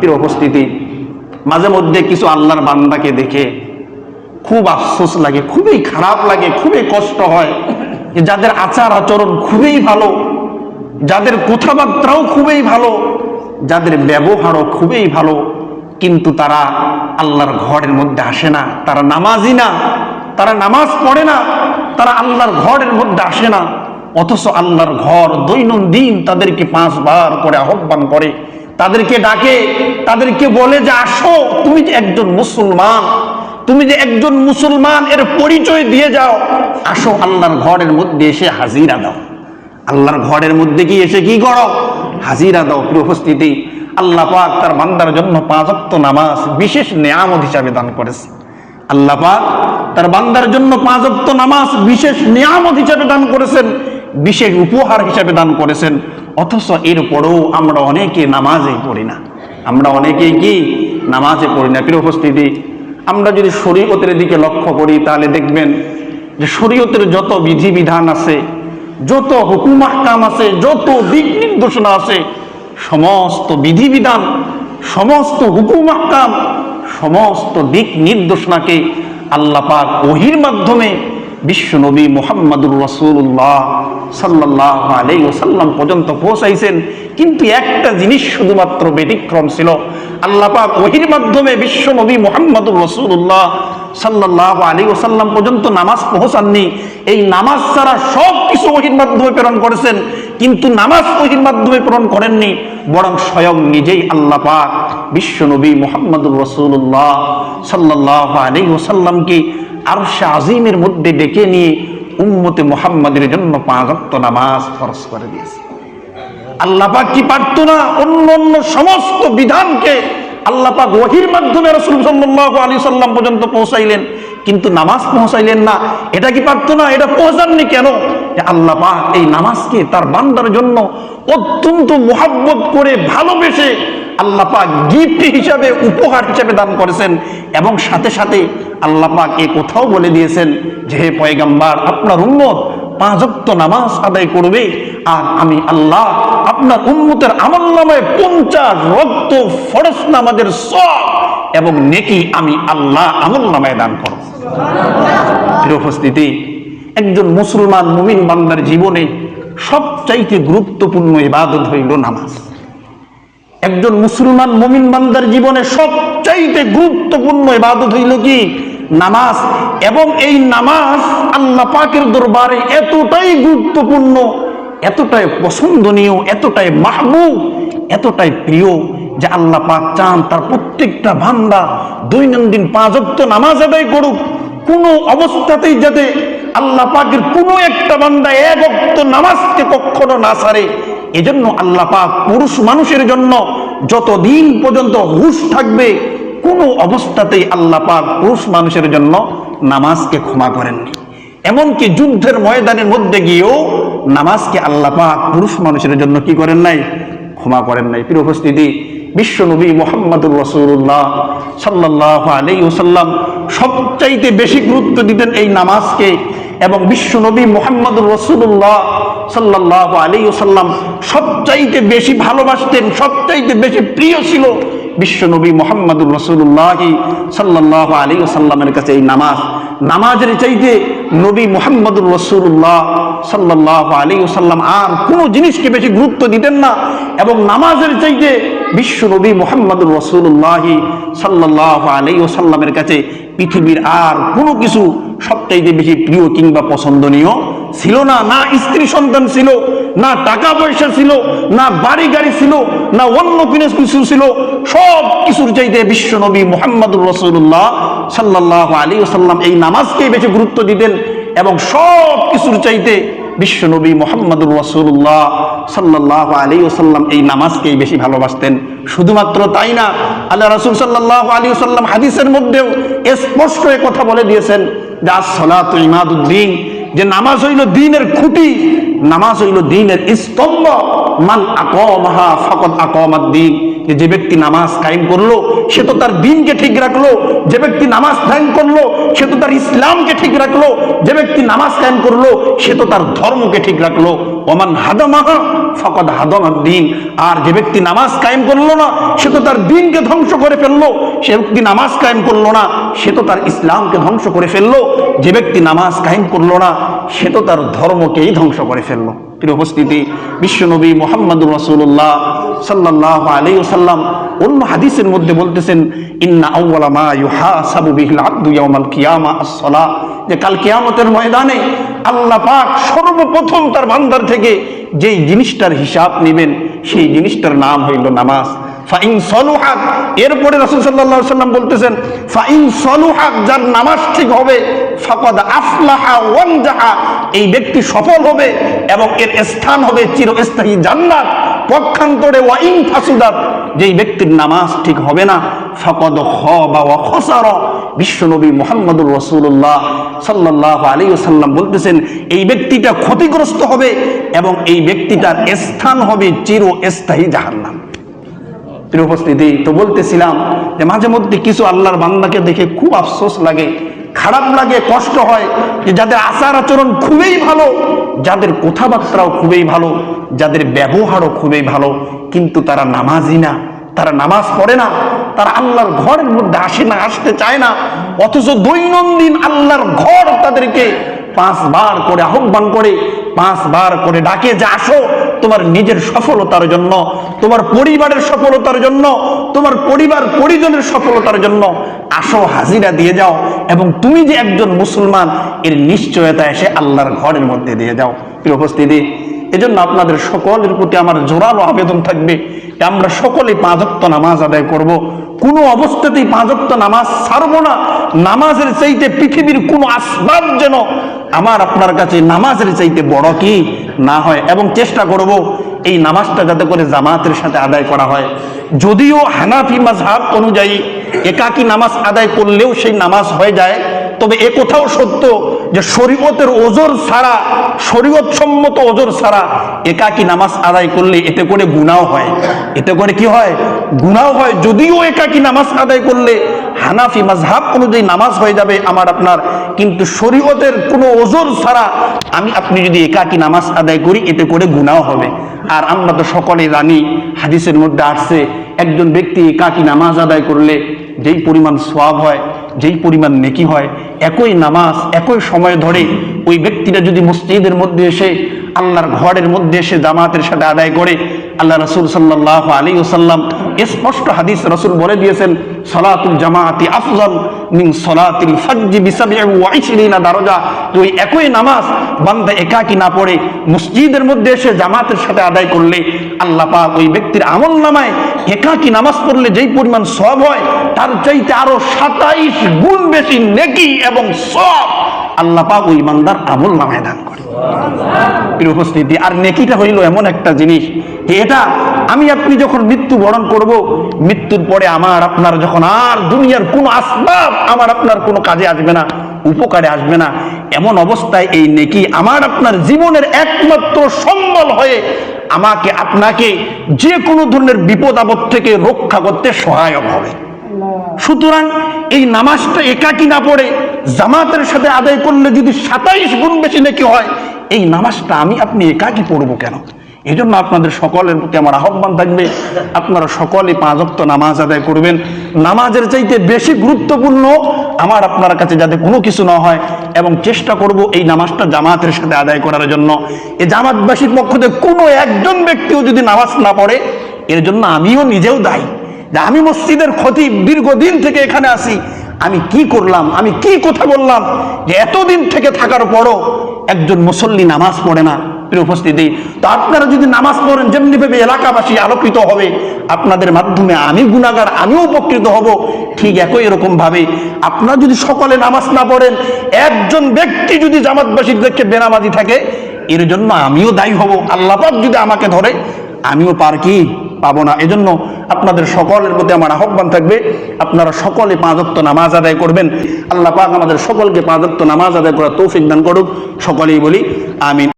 প্রিয় উপস্থিতি, মাঝে মধ্যে কিছু আল্লাহর বান্দাকে দেখে খুব আফসোস লাগে, খুবই খারাপ লাগে, খুবই কষ্ট হয়। যাদের আচার আচরণ খুবই ভালো, যাদের কথাবার্তাও খুবই ভালো, যাদের ব্যবহারও খুবই ভালো, কিন্তু তারা আল্লাহর ঘরের মধ্যে আসে না, তারা নামাজি না, তারা নামাজ পড়ে না, তারা আল্লাহর ঘরের মধ্যে আসে না। অথচ আল্লাহর ঘর দৈনন্দিন তাদেরকে পাঁচবার করে আহ্বান করে তাদেরকে ডাকে, তাদেরকে বলে যে, আসো, তুমি যে একজন মুসলমান, তুমি যে একজন মুসলমান, এর পরিচয় দিয়ে যাও। আসো, আল্লাহর ঘরের মধ্যে এসে হাজিরা দাও। আল্লাহর ঘরের মধ্যে কি এসে কি করো? হাজিরা দাও উপস্থিতি। আল্লাহ পাক তার বান্দার জন্য পাঁচ ওয়াক্ত নামাজ বিশেষ নিয়ামত হিসাবে দান করেছে। আল্লাহ পাক তার বান্দার জন্য পাঁচ ওয়াক্ত নামাজ বিশেষ নিয়ামত হিসাবে দান করেছেন। বিশেষ উপহার হিসাবে দান করেছেন, অথচ এরপরেও আমরা অনেকে নামাজে পড়ি না। আমরা অনেকেই কি নামাজে পড়ি না? প্রিয় উপস্থিতি, আমরা যদি শরীয়তের দিকে লক্ষ্য করি, তাহলে দেখবেন যে শরীয়তের যত বিধিবিধান আছে, যত হুকুম আহকাম আছে, যত দিক নির্দেশনা আছে, সমস্ত বিধিবিধান, সমস্ত হুকুম আহকাম, সমস্ত দিক নির্দেশনাকে আল্লাহ পাক ওহির মাধ্যমে বিশ্বনবী মোহাম্মদুর রসুল্লাহ সাল্লাহ আলাই ওসাল্লাম পর্যন্ত পৌঁছাইছেন। কিন্তু একটা জিনিস শুধুমাত্র ব্যতিক্রম ছিল। আল্লাপাক ওহির মাধ্যমে বিশ্বনবী মোহাম্মদুর রসুল্লাহ সাল্লাহ আলী ওসাল্লাম পর্যন্ত নামাজ পৌঁছাননি। এই নামাজ ছাড়া সব কিছু ওহির মাধ্যমে প্রেরণ করেছেন। কিন্তু নামাজ ওহির মাধ্যমে প্রেরণ করেননি, বরং স্বয়ং নিজেই আল্লাহ পাক বিশ্বনবী মোহাম্মদুর রসুল্লাহ সাল্লাহ আলী ওসাল্লামকে আর আজিমের মধ্যে ডেকে নিয়ে উম্মতে মোহাম্মদের জন্য পাঁচত্ব নামাজ ফরজ করে দিয়েছে। আল্লাহ পাক কি পারত না অন্য অন্য সমস্ত বিধানকে আল্লাহ পাক ওহির মাধ্যমে রসুল সাল্লাহ আলী সাল্লাম পর্যন্ত পৌঁছাইলেন। কিন্তু নামাজ পৌঁছাইলেন না। এটা কি পারতো না এটা পৌঁছাননি কেন? আল্লাহ পাক এই নামাজকে তার বান্দার জন্য অত্যন্ত মোহাব্বত করে ভালোবেসে আল্লাহ পাক গিফট হিসাবে, উপহার হিসাবে দান করেছেন এবং সাথে সাথে আল্লাহ পাক এ কোথাও বলে দিয়েছেন যে, হে পয়গাম্বার, আপনার উন্মত পাঁচক্ত নামাজ আদায় করবে। আর আমি আল্লাহ আপনার উন্মতের আমল নামায় পঞ্চাশ রক্ত ফরস নামাজের সব এবং নেকি আমি আল্লাহ আমল নামায় দান করব। উপস্থিতি, একজন মুসলমান মুমিন বান্দার জীবনে সবচাইতে গুরুত্বপূর্ণ ইবাদত হইল নামাজ। একজন মুসলমান মুমিন বান্দার জীবনে সবচাইতে গুরুত্বপূর্ণ ইবাদত হইল কি? নামাজ এবং এই নামাজ আল্লাহ পাকের দরবারে এতটাই গুরুত্বপূর্ণ, এতটাই পছন্দনীয়, এতটাই মাহবুব, এতটাই প্রিয় যে আল্লাহ পাক চান তার প্রত্যেকটা বান্দা দৈনন্দিন পাঁচক্ত নামাজ আদায় করুক। কোনো অবস্থাতেই যাতে আল্লাহ পাকের কোনো একটা বান্দা এক অক্ত নামাজকে কখনো না সারে। এজন্য আল্লাহ পাক পুরুষ মানুষের জন্য যতদিন পর্যন্ত হুশ থাকবে কোনো অবস্থাতেই আল্লাহ পাক পুরুষ মানুষের জন্য নামাজকে ক্ষমা করেননি। এমনকি যুদ্ধের ময়দানের মধ্যে গিয়েও নামাজকে আল্লাহ পাক পুরুষ মানুষের জন্য কি করেন নাই? ক্ষমা করেন নাই। প্রিয় উপস্থিতি বিশ্বনবী মোহাম্মদুর রসুল্লাহ সাল্লাহ আলী ওসাল্লাম সবচাইতে বেশি গুরুত্ব দিতেন এই নামাজকে এবং বিশ্বনবী মোহাম্মদুর রসুল্লাহ সাল্লাহ আলী ওসাল্লাম সবচাইতে বেশি ভালোবাসতেন, সবচাইতে বেশি প্রিয় ছিল বিশ্বনবী মোহাম্মদুর রসুল্লাহি সাল্লাহ আলী ওসাল্লামের কাছে এই নামাজ। নামাজের চাইতে নবী মোহাম্মদুর রসুল্লাহ সাল্লাহ আলী ওসাল্লাম আর কোনো জিনিসকে বেশি গুরুত্ব দিতেন না এবং নামাজের চাইতে বিশ্ব নবী মোহাম্মদুর রসুল্লাহি সাল্লাহ আলী ওসাল্লামের কাছে পৃথিবীর আর কোনো কিছু সবচাইতে বেশি প্রিয় কিংবা পছন্দনীয় ছিল না। না স্ত্রী সন্তান ছিল না টাকা পয়সা ছিল, না বাড়ি গাড়ি ছিল, না অন্য কিছু ছিল, সব কিছুর চাইতে বিশ্ব নবী মোহাম্মদুর রসুল্লাহ সাল্লাহ আলী ওসাল্লাম এই নামাজকেই বেশি গুরুত্ব দিতেন এবং সব কিছুর চাইতে বিশ্ব নবী মোহাম্মদুর রসুল্লাহ সাল্লাহ আলী ওসাল্লাম এই নামাজকেই বেশি ভালোবাসতেন। শুধুমাত্র তাই না, আল্লাহ রসুল সাল্লাহ আলী ওসাল্লাম হাদিসের মধ্যেও স্পষ্ট কথা বলে দিয়েছেন যে আসলাত ইমাদুদ্দিন। যে নামাজ হইল দিনের খুঁটি, নামাজ হইল দিনের স্তম্ভ। মান আকমাহা ফকত আকমাদ দিন। যে ব্যক্তি নামাজ কায়েম করল, সে তো তার দিনকে ঠিক রাখল। যে ব্যক্তি নামাজ কায়েম করল, সে তো তার ইসলামকে ঠিক রাখল। যে ব্যক্তি নামাজ কায়েম করল, সে তো তার ধর্মকে ঠিক রাখল। ওমান হাদামাহা ফকদ হাদমাদ্দিন আর যে ব্যক্তি নামাজ কায়েম করল না, সে তো তার দিনকে ধ্বংস করে ফেলল। সে ব্যক্তি নামাজ কায়েম করল না, সে তো তার ইসলামকে ধ্বংস করে ফেলল। যে ব্যক্তি নামাজ কায়েম করল না, সে তো তার ধর্মকেই ধ্বংস করে ফেলল। প্রিয় উপস্থিতি, বিশ্বনবী মোহাম্মদুর রসুল্লাহ সাল্লাহ আলী সাল্লাম অন্য হাদিসের মধ্যে বলতেছেন, ইন্না আউ্বালা মা ইউহাসাবু বিহিল আব্দু ইয়াউমাল কিয়ামা আস-সালাহ। যে কাল কিয়ামতের ময়দানে আল্লাহ পাক সর্বপ্রথম তার বান্দার থেকে যেই জিনিসটার হিসাব নেবেন, সেই জিনিসটার নাম হইল নামাজ। ফাইন সলুহাক এরপরে রসুল সাল্লা সাল্লাম বলতেছেন, ফাইন সলুহাক যার নামাজ ঠিক হবে, ফকদ আফলাহা ওয়ানজাহা, এই ব্যক্তি সফল হবে এবং এর স্থান হবে চিরস্থায়ী জান্নাত। পক্ষান্তরে ওয়াইন ফাসুদাত, যেই ব্যক্তির নামাজ ঠিক হবে না, ফাকাদ খাবা ওয়া খাসারা। বিশ্বনবী মুহাম্মদুর রাসূলুল্লাহ সাল্লাল্লাহু আলাইহি ওয়াসাল্লাম বলতেছেন, এই ব্যক্তিটা ক্ষতিগ্রস্ত হবে এবং এই ব্যক্তিটার স্থান হবে চিরস্থায়ী জাহান্নাম। প্রিয় উপস্থিতি তো বলতেছিলাম যে মাঝে মধ্যে কিছু আল্লাহর বান্দাকে দেখে খুব আফসোস লাগে, খারাপ লাগে, কষ্ট হয় যে যাদের আচার আচরণ খুবই ভালো, যাদের কথাবার্তাও খুবই ভালো যাদের ব্যবহারও খুবই ভালো, কিন্তু তারা নামাজি না, তারা নামাজ পড়ে না, তারা আল্লাহর ঘরের মধ্যে আসে না, আসতে চায় না, অথচ দৈনন্দিন আল্লাহর ঘর তাদেরকে পাঁচবার করে আহ্বান করে, পাঁচবার করে ডাকে যে আসো, তোমার নিজের সফলতার জন্য, তোমার পরিবারের সফলতার জন্য, তোমার পরিবার পরিজনের সফলতার জন্য, আসো হাজিরা দিয়ে যাও, এবং তুমি যে একজন মুসলমান, এর নিশ্চয়তা এসে আল্লাহর ঘরের মধ্যে দিয়ে যাও। প্রিয় উপস্থিতি এজন্য আপনাদের সকলের প্রতি আমার জোরালো আবেদন থাকবে আমরা সকলে পাঁচক্ত নামাজ আদায় করব। কোনো অবস্থাতেই পাঁচক্ত নামাজ ছাড়বো না। নামাজের চাইতে পৃথিবীর কোনো আসবাব যেন আমার আপনার কাছে নামাজের চাইতে বড় কি না হয় এবং চেষ্টা করব এই নামাজটা যাতে করে জামাতের সাথে আদায় করা হয়। যদিও হানাফি মাজহাব অনুযায়ী একাকী নামাজ আদায় করলেও সেই নামাজ হয়ে যায়, তবে এ কোথাও সত্য যে শরীয়তের ওজোর ছাড়া শরীয়ত সম্মত ওজোর ছাড়া একাকী নামাজ আদায় করলে এতে করে গুনাও হয়। এতে করে কি হয়? গুনাও হয়। যদিও একাকী নামাজ আদায় করলে হানাফি মাজহাব অনুযায়ী নামাজ হয়ে যাবে আমার আপনার, কিন্তু শরীয়তের কোনো ওজোর ছাড়া আমি, আপনি যদি একাকী নামাজ আদায় করি, এতে করে গুনাও হবে। আর আমরা তো সকলে জানি, হাদিসের মধ্যে আসছে, একজন ব্যক্তি একাকী নামাজ আদায় করলে যেই পরিমাণ সোয়াব হয়, যেই পরিমাণ নেকি হয়, একই নামাজ, একই সময় ধরে ওই ব্যক্তিরা যদি মসজিদের মধ্যে এসে আল্লাহর ঘরের মধ্যে এসে জামাতের সাথে আদায় করে আল্লাহ রসুল সাল্লাহ আলী ওসাল্লাম স্পষ্ট হাদিস রসুল বলে দিয়েছেন, সলাতুল জামাতি আফজল মিন সলাতিল ওই একই নামাজ বান্দা একাকি না পড়ে মসজিদের মধ্যে জামাতের সাথে আদায় করলে আল্লাহ পাক ওই ব্যক্তির আমল নামায় একাকি নামাজ পড়লে যেই পরিমাণ সব হয়, তার চাইতে আরও সাতাইশ গুণ বেশি নেকি এবং সব আল্লাহ ওই আমল নামায় দান করে। উপস্থিতি। আর নেকিটা হইল এমন একটা জিনিস এটা আমি আপনি যখন মৃত্যু বরণ করব, মৃত্যুর পরে আমার, আপনার যখন আর দুনিয়ার কোনো আসবাব আমার আপনার কোনো কাজে আসবে না, উপকারে আসবে না, এমন অবস্থায় এই নেকি আমার আপনার জীবনের একমাত্র সম্বল হয়ে আমাকে, আপনাকে যে কোনো ধরনের বিপদ আপদ থেকে রক্ষা করতে সহায়ক হবে। সুতরাং এই নামাজটা একাকি না পড়ে জামাতের সাথে আদায় করলে যদি সাতাইশ গুণ বেশি নাকি হয়, এই নামাজটা আমি আপনি একাকি পড়ব কেন? এই জন্য আপনাদের সকলের প্রতি আমার আহ্বান থাকবে, আপনারা সকলে পাঁচক্ত নামাজ আদায় করবেন। নামাজের চাইতে বেশি গুরুত্বপূর্ণ আমার আপনার কাছে যাতে কোনো কিছু না হয়, এবং চেষ্টা করব এই নামাজটা জামাতের সাথে আদায় করার জন্য। এই জামাতবাসীর পক্ষ থেকে কোনো একজন ব্যক্তিও যদি নামাজ না পড়ে, এর জন্য আমিও নিজেও দায়ী। যে আমি মসজিদের ক্ষতি দীর্ঘদিন থেকে এখানে আসি আমি কি করলাম? আমি কি কথা বললাম? যে এতদিন থেকে থাকার পরও একজন মুসল্লি নামাজ পড়ে না। উপস্থিতি, তো আপনারা যদি নামাজ পড়েন, যেমনি ভাবে এলাকাবাসী আলোকিত হবে, আপনাদের মাধ্যমে আমি গুণাগার আমিও উপকৃত হব। ঠিক একই এরকম ভাবে আপনারা যদি সকলে নামাজ না পড়েন, একজন ব্যক্তি যদি জামাতবাসীর দেখে বেনামাজি থাকে, এর জন্য আমিও দায়ী হব। আল্লাপাক যদি আমাকে ধরে, আমিও পার কি? পাবো না। এজন্য আপনাদের সকলের প্রতি আমার আহ্বান থাকবে, আপনারা সকলে পাঁচত্ব নামাজ আদায় করবেন। আল্লাহ পাক আমাদের সকলকে পাঁচত্ব নামাজ আদায় করার তৌফিক দান করুক। সকলেই বলি, আমিন।